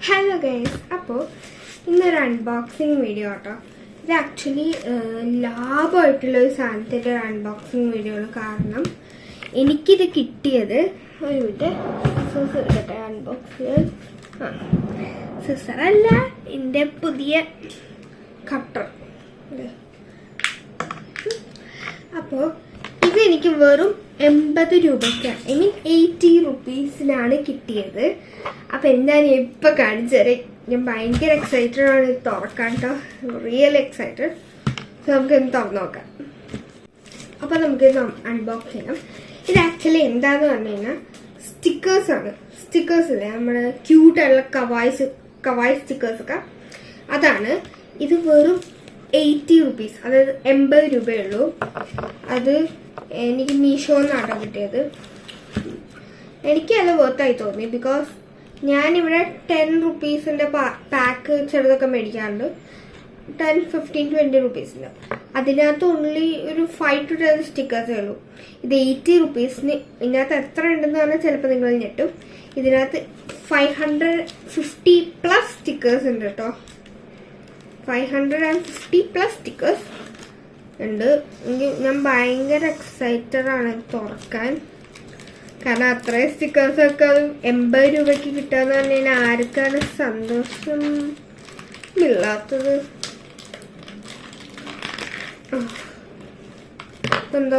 Hello guys അപ്പോൾ ഇന്നൊരു unboxing video കേട്ടോ ഇത് ആക്ച്വലി ലാഭമായിട്ടുള്ള ഒരു സാധനത്തിന്റെ ഒരു അൺബോക്സിങ് വീഡിയോ ആണ് കാരണം എനിക്കിത് കിട്ടിയത് ഒരു മിനിറ്റ് സിസേഴ്സ് എടുക്കട്ടെ അൺബോക്സ് ആ സിസറല്ല എന്റെ പുതിയ കട്ടർ അപ്പോൾ ഇത് എനിക്ക് വെറും എൺപത് രൂപയ്ക്ക് ഐ മീൻ എയ്റ്റി റുപ്പീസിനാണ് കിട്ടിയത്. അപ്പം എന്താ ഞാൻ ഇപ്പം കാണിച്ചത് ഞാൻ ഭയങ്കര എക്സൈറ്റഡ് ആണ്. ഇത് തുറക്കാൻ കേട്ടോ റിയൽ എക്സൈറ്റഡ് സോ നമുക്ക് ഇന്ന് തുറന്ന് നോക്കാം. അപ്പം നമുക്ക് ഇത് അൺബോക്സ് ചെയ്യാം. ഇത് ആക്ച്വലി എന്താന്ന് പറഞ്ഞു കഴിഞ്ഞാൽ സ്റ്റിക്കേഴ്സ് ആണ്. സ്റ്റിക്കേഴ്സ് ഇല്ലേ? നമ്മുടെ ക്യൂട്ടായിട്ടുള്ള കവായ്സ് കവായ് സ്റ്റിക്കേഴ്സൊക്കെ അതാണ്. ഇത് വെറും എയ്റ്റി റുപ്പീസ് അതായത് എൺപത് രൂപയേ ഉള്ളൂ. അത് എനിക്ക് മീഷോ മീഷോന്നാണ് കിട്ടിയത്. എനിക്കത് വർത്ത് വർത്തായി തോന്നി ബിക്കോസ് ഞാനിവിടെ ടെൻ റുപ്പീസിന്റെ പാക്ക് ചെറുതൊക്കെ മേടിക്കാറുണ്ട്. ടെൻ ഫിഫ്റ്റീൻ ട്വന്റി റുപ്പീസിന്റെ അതിനകത്ത് ഓൺലി ഒരു ഫൈവ് ടു ടെൻ സ്റ്റിക്കേഴ്സേ ഉള്ളൂ. ഇത് എയ്റ്റി റുപ്പീസിന് ഇതിനകത്ത് എത്ര ഉണ്ടെന്ന് പറഞ്ഞാൽ ചിലപ്പോൾ നിങ്ങൾ ഞെട്ടും. ഇതിനകത്ത് five hundred fifty plus stickers ഉണ്ട് കേട്ടോ five hundred and fifty plus stickers ഉണ്ട്. ഞാൻ ഭയങ്കര എക്സൈറ്റഡ് ആണ് തുറക്കാൻ. കാരണം അത്രയും സ്റ്റിക്കേഴ്സൊക്കെ എൺപത് രൂപയ്ക്ക് കിട്ടാന്ന് പറഞ്ഞാൽ ആർക്കാണ് സന്തോഷം ഇല്ലാത്തത്. എന്താ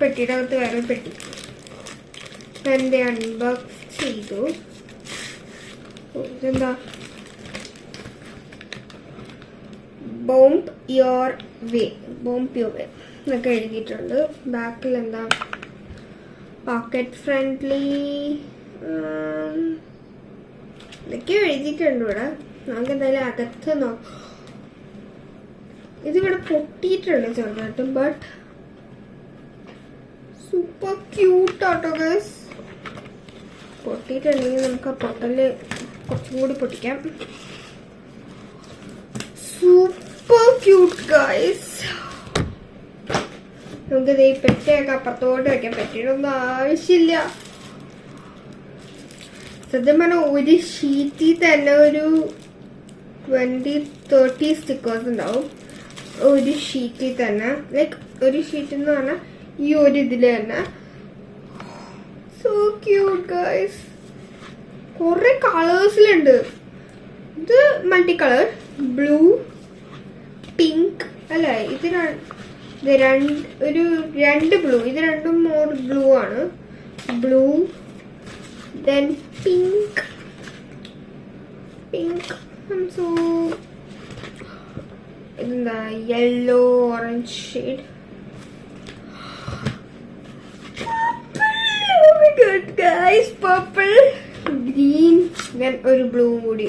പെട്ടിയുടെ അകത്ത് വേറെ പെട്ടി. എന്റെ അൺബോക്സ് ചെയ്തു. ഓ, ഇതെന്താ bomb your way bomb your way എന്നൊക്കെ എഴുതിയിട്ടുണ്ട്. ബാക്കിൽ എന്താ? പോക്കറ്റ് ഫ്രണ്ട്ലി ഇതൊക്കെ എഴുതിയിട്ടുണ്ട് ഇവിടെ. നമുക്ക് എന്തായാലും അകത്ത് നോക്കാം ഇതിവിടെ പൊട്ടിയിട്ടുണ്ട് ചെറുതായിട്ടും ബട്ട് സൂപ്പർ ക്യൂട്ട് ആട്ടോ ഗസ് പൊട്ടിയിട്ടുണ്ടെങ്കിൽ നമുക്ക് ആ പൊട്ടൽ കുറച്ചും കൂടി പൊട്ടിക്കാം. സൂപ്പർ ക്യൂട്ട് ഗൈസ് നമുക്കിത് ഈ പെറ്റയൊക്കെ അപ്പുറത്തോട്ട് വെക്കാൻ പറ്റിയിട്ടൊന്നും ആവശ്യമില്ല. സത്യം പറഞ്ഞാൽ ഒരു ഷീറ്റിൽ തന്നെ ഒരു ട്വന്റി തേർട്ടി സ്റ്റിക്കേഴ്സ് ഉണ്ടാവും. ഒരു ഷീറ്റിൽ തന്നെ. ലൈക്ക് ഒരു ഷീറ്റ് എന്ന് പറഞ്ഞാൽ ഈ ഒരു ഇതിൽ തന്നെ. സോ ക്യൂട്ട് ഗൈസ് കുറെ കളേഴ്സിലുണ്ട് ഇത് മൾട്ടി കളർ ബ്ലൂ പിങ്ക്. അല്ലേ? ഇത് രണ്ട് ഒരു രണ്ട് ബ്ലൂ. ഇത് രണ്ടും മോർ ബ്ലൂ ആണ്. Blue then pink pink so ഇതെന്താ yellow orange shade guys purple green then ഒരു ബ്ലൂ കൂടി.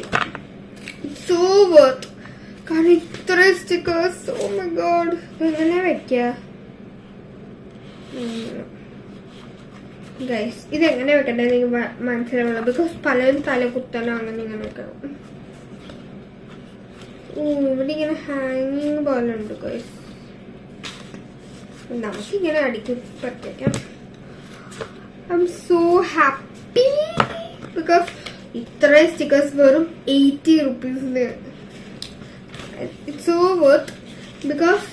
സോ വർത്ത് കാരണം ഇത്ര സ്റ്റിക്കേഴ്സ് ഓ മൈ ഗോഡ് എങ്ങനെ വെക്കുക ഗൈസ് ഇതെങ്ങനെ വെക്കണ്ടേ എനിക്ക് മ- മനസ്സിലാവുള്ളൂ ബിക്കോസ് പലരും തല കുത്തലോ അങ്ങനെ വെക്കണം ഓ ഇവിടെ ഇങ്ങനെ ഹാങ്ങിങ് പോലെ ഉണ്ട് ഗൈസ് നമുക്കിങ്ങനെ അടിക്ക് പറ്റേക്കാം I'm so happy because ഇത്രയും സ്റ്റിക്കേഴ്സ് വെറും എയ്റ്റി റുപ്പീസിന് ഇറ്റ്സ് സോ വർത്ത് ബിക്കോസ്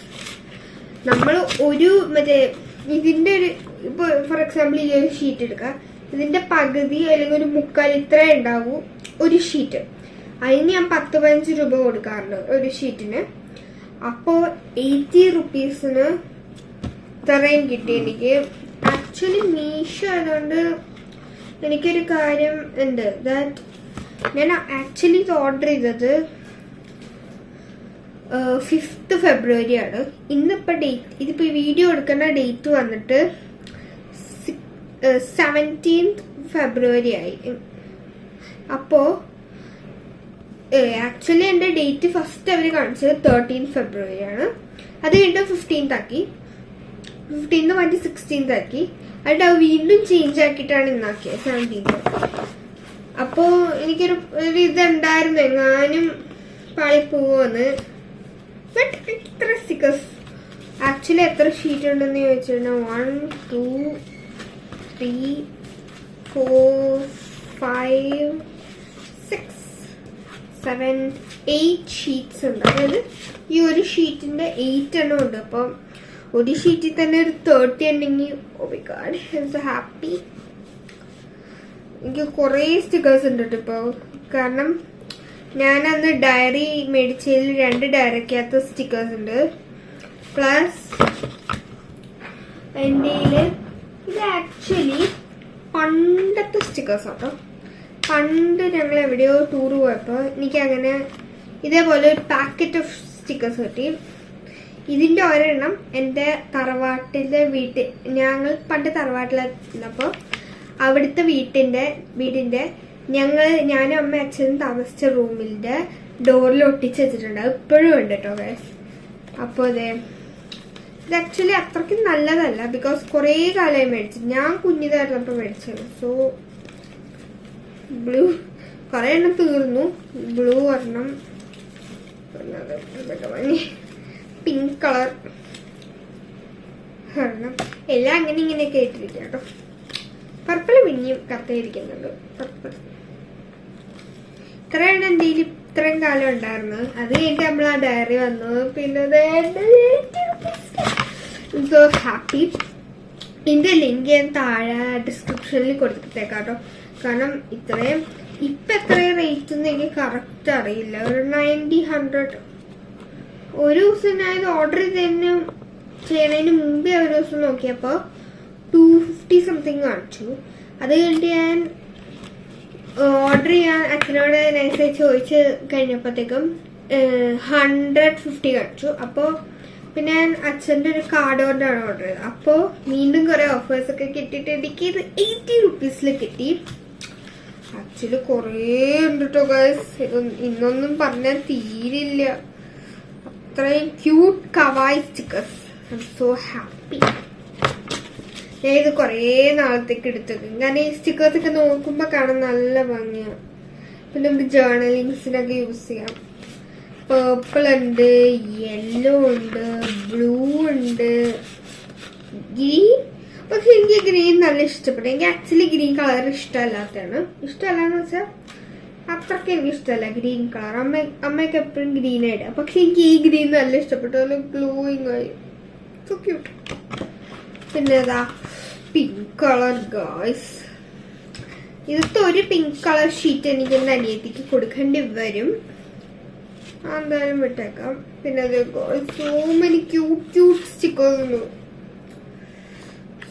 നമ്മൾ ഒരു മറ്റേ ഇതിന്റെ ഒരു ഇപ്പോൾ ഫോർ എക്സാമ്പിൾ ഈ ഒരു ഷീറ്റ് എടുക്കുക ഇതിന്റെ പകുതി അല്ലെങ്കിൽ ഒരു മുക്കാൽ ഇത്ര ഉണ്ടാവൂ ഒരു ഷീറ്റ് അതിന് ഞാൻ പത്ത് പതിനഞ്ച് രൂപ കൊടുക്കാറുണ്ട് ഒരു ഷീറ്റിന് അപ്പോൾ എയ്റ്റി റുപ്പീസിന് ഇത്രയും കിട്ടി എനിക്ക്. ആക്ച്വലി മീഷോ ആയതുകൊണ്ട് എനിക്കൊരു കാര്യം ഉണ്ട്. ദാറ്റ് ഞാൻ ആക്ച്വലി ഇത് ഓർഡർ ചെയ്തത് ഫിഫ്ത്ത് ഫെബ്രുവരി ആണ്. ഇന്നിപ്പോൾ ഡേറ്റ് ഇതിപ്പോ ഈ വീഡിയോ എടുക്കുന്ന ഡേറ്റ് വന്നിട്ട് സെവന്റീൻത് ഫെബ്രുവരി ആയി. അപ്പോ ആക്ച്വലി എന്റെ ഡേറ്റ് ഫസ്റ്റ് അവർ കാണിച്ചത് തേർട്ടീൻ ഫെബ്രുവരി ആണ്. അത് കഴിഞ്ഞിട്ട് ഫിഫ്റ്റീൻത് ആക്കി. ഫിഫ്റ്റീൻത് മാറ്റി സിക്സ്റ്റീൻത് ആക്കി. എന്നിട്ട് അത് വീണ്ടും ചേഞ്ച് ആക്കിയിട്ടാണ് ഇന്നാക്കിയത് സെവന്റീൻത് അപ്പോ എനിക്കൊരു ഒരു ഇതുണ്ടായിരുന്നു എങ്ങാനും പാളിപ്പോവെന്ന്. ബട്ട് സ്റ്റിക്കേഴ്സ് ആക്ച്വലി എത്ര ഷീറ്റ് ഉണ്ടെന്ന് ചോദിച്ചിട്ടുണ്ടെങ്കിൽ one two three four five six seven eight sheets ഉണ്ട്. അതായത് ഈ ഒരു ഷീറ്റിന്റെ എയ്റ്റ് എണ്ണം ഉണ്ട്. അപ്പം ഒരു ഷീറ്റിൽ തന്നെ ഒരു തേർട്ടി ഉണ്ടെങ്കിൽ ഓ മൈ ഹാപ്പി എനിക്ക് കുറേ സ്റ്റിക്കേഴ്സ് ഉണ്ട് കേട്ടോ ഇപ്പോൾ കാരണം ഞാൻ അന്ന് ഡയറി മേടിച്ചതിൽ രണ്ട് ഡയറിക്കകത്ത് സ്റ്റിക്കേഴ്സ് ഉണ്ട്. പ്ലസ് എന്റെ ഇത് ആക്ച്വലി പണ്ടത്തെ സ്റ്റിക്കേഴ്സ് ആട്ടോ. പണ്ട് ഞങ്ങൾ എവിടെയോ ടൂർ പോയപ്പോൾ എനിക്ക് അങ്ങനെ ഇതേപോലെ ഒരു പാക്കറ്റ് ഓഫ് സ്റ്റിക്കേഴ്സ് കിട്ടി. ഇതിന്റെ ഒരെണ്ണം എന്റെ തറവാട്ടിലെ വീട്ടിൽ ഞങ്ങൾ പണ്ട് തറവാട്ടിലെന്നപ്പോൾ അവിടുത്തെ വീട്ടിന്റെ വീടിന്റെ ഞങ്ങൾ ഞാനും അമ്മ അച്ഛനും താമസിച്ച റൂമിന്റെ ഡോറിൽ ഒട്ടിച്ച് വെച്ചിട്ടുണ്ട്. ഇപ്പോഴും ഉണ്ട് കേട്ടോ ഗൈസ് അപ്പോൾ അതെ ഇത് ആക്ച്വലി അത്രയ്ക്ക് നല്ലതല്ല. ബിക്കോസ് കുറേ കാലമായി മേടിച്ചു. ഞാൻ കുഞ്ഞിതായിരുന്നപ്പോൾ മേടിച്ചത്. സോ ബ്ലൂ കുറേ എണ്ണം തീർന്നു. ബ്ലൂ ഒരെണ്ണം. പിങ്ക് കളർ എല്ലാം അങ്ങനെ ഇങ്ങനെയൊക്കെ ആയിട്ടിരിക്കാം കേട്ടോ. പർപ്പിൾ പിന്നെയും കത്തിയിരിക്കുന്നുണ്ട് പർപ്പിൾ ഇത്രയാണ് എന്റെ കയ്യിൽ ഇത്രയും കാലം ഉണ്ടായിരുന്നത്. അത് കഴിഞ്ഞിട്ട് നമ്മൾ ആ ഡയറി വന്നു. പിന്നെ സോ ഹാപ്പി ഇതിന്റെ ലിങ്ക് ഞാൻ താഴെ ഡിസ്ക്രിപ്ഷനിൽ കൊടുത്തിട്ടേക്കാട്ടോ കാരണം ഇത്രയും ഇപ്പൊ എത്രയും റേറ്റ് എന്ന് എനിക്ക് കറക്റ്റ് അറിയില്ല. ഒരു നയന്റി ഹൺഡ്രഡ് ഒരു ദിവസം ഞാൻ ഇത് ഓർഡർ ചെയ്തതിന് ചെയ്യുന്നതിന് മുമ്പേ ഒരു ദിവസം നോക്കിയപ്പോൾ ടു ഫിഫ്റ്റി സംതിങ് കാണിച്ചു. അത് കഴിഞ്ഞിട്ട് ഞാൻ ഓർഡർ ചെയ്യാൻ അച്ഛനോട് നൈസായി ചോദിച്ച് കഴിഞ്ഞപ്പോഴത്തേക്കും ഹൺഡ്രഡ് ഫിഫ്റ്റി കാണിച്ചു. അപ്പോൾ പിന്നെ ഞാൻ അച്ഛന്റെ ഒരു കാർഡ് കൊണ്ടാണ് ഓർഡർ ചെയ്തത്. അപ്പോൾ വീണ്ടും കുറേ ഓഫേഴ്സൊക്കെ കിട്ടിയിട്ട് എനിക്ക് ഇത് എയ്റ്റി റുപ്പീസിൽ കിട്ടി. ആക്ച്വലി കുറേ ഉണ്ട് കേട്ടോ ഗൈസ് ഇന്നൊന്നും പറഞ്ഞാൽ തീരില്ല. അത്രയും cute kawaii stickers I'm so happy ഞാൻ ഇത് കുറേ നാളത്തേക്ക് എടുത്തത്. കാരണം ഈ സ്റ്റിക്കേഴ്സ് ഒക്കെ നോക്കുമ്പോൾ കാണാൻ നല്ല ഭംഗിയാ. പിന്നെ നമുക്ക് ജേർണലിങ്സിനൊക്കെ യൂസ് ചെയ്യാം. പേർപ്പിൾ ഉണ്ട് യെല്ലോ ഉണ്ട് ബ്ലൂ ഉണ്ട്. ഗ്രീൻ പക്ഷെ എനിക്ക് ഗ്രീൻ നല്ല ഇഷ്ടപ്പെട്ടു. എനിക്ക് ആക്ച്വലി ഗ്രീൻ കളർ ഇഷ്ടമല്ലാത്തതാണ്. ഇഷ്ടമല്ലാന്ന് വെച്ചാൽ അത്രയ്ക്ക് എനിക്ക് ഇഷ്ടമല്ല ഗ്രീൻ കളർ അമ്മ അമ്മയ്ക്ക് എപ്പോഴും ഗ്രീൻ ആയിട്ട്. പക്ഷെ എനിക്ക് ഈ ഗ്രീൻ നല്ല ഇഷ്ടപ്പെട്ടു. നല്ല ഗ്ലോയിങ് ആയി. പിന്നെ ഏതാ പിങ്ക് കളർ ഗേൾസ് ഇതിലത്തെ ഒരു പിങ്ക് കളർ ഷീറ്റ് എനിക്ക് എന്റെ അനിയത്തിക്ക് കൊടുക്കേണ്ടി വരും. എന്തായാലും വിട്ടേക്കാം. പിന്നെ അത് so many cute cute stickers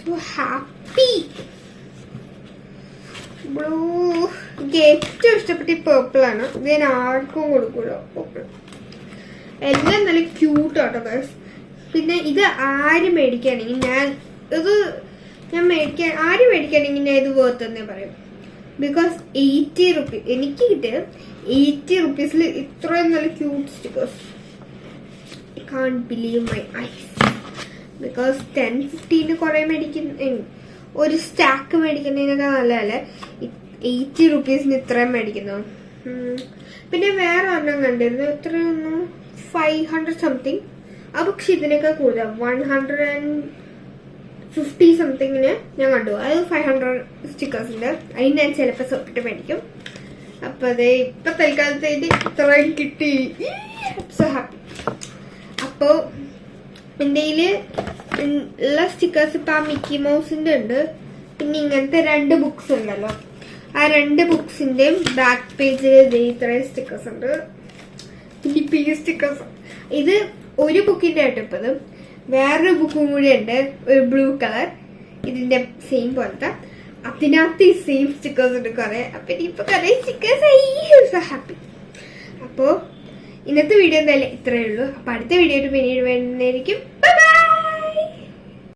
so happy blue എനിക്ക് ഏറ്റവും ഇഷ്ടപ്പെട്ട പേർപ്പിൾ ആണ്. ഇത് ഞാൻ ആർക്കും കൊടുക്കൂല പേർപ്പിൾ എല്ലാം നല്ല ക്യൂട്ട് ആട്ടോ ഗൈസ് പിന്നെ ഇത് ആര് മേടിക്കുകയാണെങ്കിൽ ഞാൻ ഇത് ഞാൻ മേടിക്കാൻ ആര് മേടിക്കാൻ ഞാൻ ഇത് വേർത്ത് പറയും. ബിക്കോസ് എയ്റ്റി റുപ്പീസ് എനിക്ക് കിട്ടിയത് എയ്റ്റി റുപ്പീസിൽ ഇത്രയും നല്ല cute stickers I can't believe my eyes because ten fifteen കുറേ മേടിക്കുന്ന ഒരു സ്റ്റാക്ക് മേടിക്കുന്നതിനൊക്കെ നല്ലതല്ലേ എയ്റ്റി റുപ്പീസിന് ഇത്രയും മേടിക്കുന്നു. പിന്നെ വേറെ ഒരെണ്ണം കണ്ടിരുന്നു. എത്രയൊന്നു ഫൈവ് ഹൺഡ്രഡ് സംതിങ് ആ പക്ഷെ ഇതിനൊക്കെ കൂടുതൽ വൺ ഹൺഡ്രഡ് ആൻഡ് ഫിഫ്റ്റി സംതിങ്ങിന് ഞാൻ കണ്ടു. അത് ഫൈവ് ഹൺഡ്രഡ് സ്റ്റിക്കേഴ്സിന്റെ അതിന് ഞാൻ ചിലപ്പോൾ സോപ്പിട്ട് മേടിക്കും. അപ്പൊ അത് ഇപ്പൊ തൽക്കാലത്തേക്ക് ഇത്രയും കിട്ടി. സോ ഹാപ്പി അപ്പോൾ എന്റെ ഉള്ള സ്റ്റിക്കേഴ്സ് ഇപ്പൊ ആ മിക്കി മൗസിന്റെ ഉണ്ട്. പിന്നെ ഇങ്ങനത്തെ രണ്ട് ബുക്സ് ഉണ്ടല്ലോ. ആ രണ്ട് ബുക്സിന്റെയും ബാക്ക് പേജിൽ ഇത്രയും സ്റ്റിക്കേഴ്സ് ഉണ്ട്. പിന്നെ പി സ്റ്റിക്കേഴ്സ് ഇത് ഒരു ബുക്കിന്റെ ആയിട്ട് ഇപ്പൊ വേറൊരു ബുക്കും കൂടി ഉണ്ട്. ഒരു ബ്ലൂ കളർ ഇതിന്റെ സെയിം പോലത്തെ. അതിനകത്ത് ഈ സെയിം സ്റ്റിക്കേഴ്സ് ഉണ്ട് കുറെ. അപ്പൊ ഇനിയിപ്പൊ കുറെ സ്റ്റിക്കേഴ്സ് ആയി. ഹാപ്പി അപ്പോ ഇന്നത്തെ വീഡിയോ എന്തായാലും ഇത്രയേ ഉള്ളൂ. അപ്പൊ അടുത്ത വീഡിയോ പിന്നീട് വരുന്നതായിരിക്കും ബൈ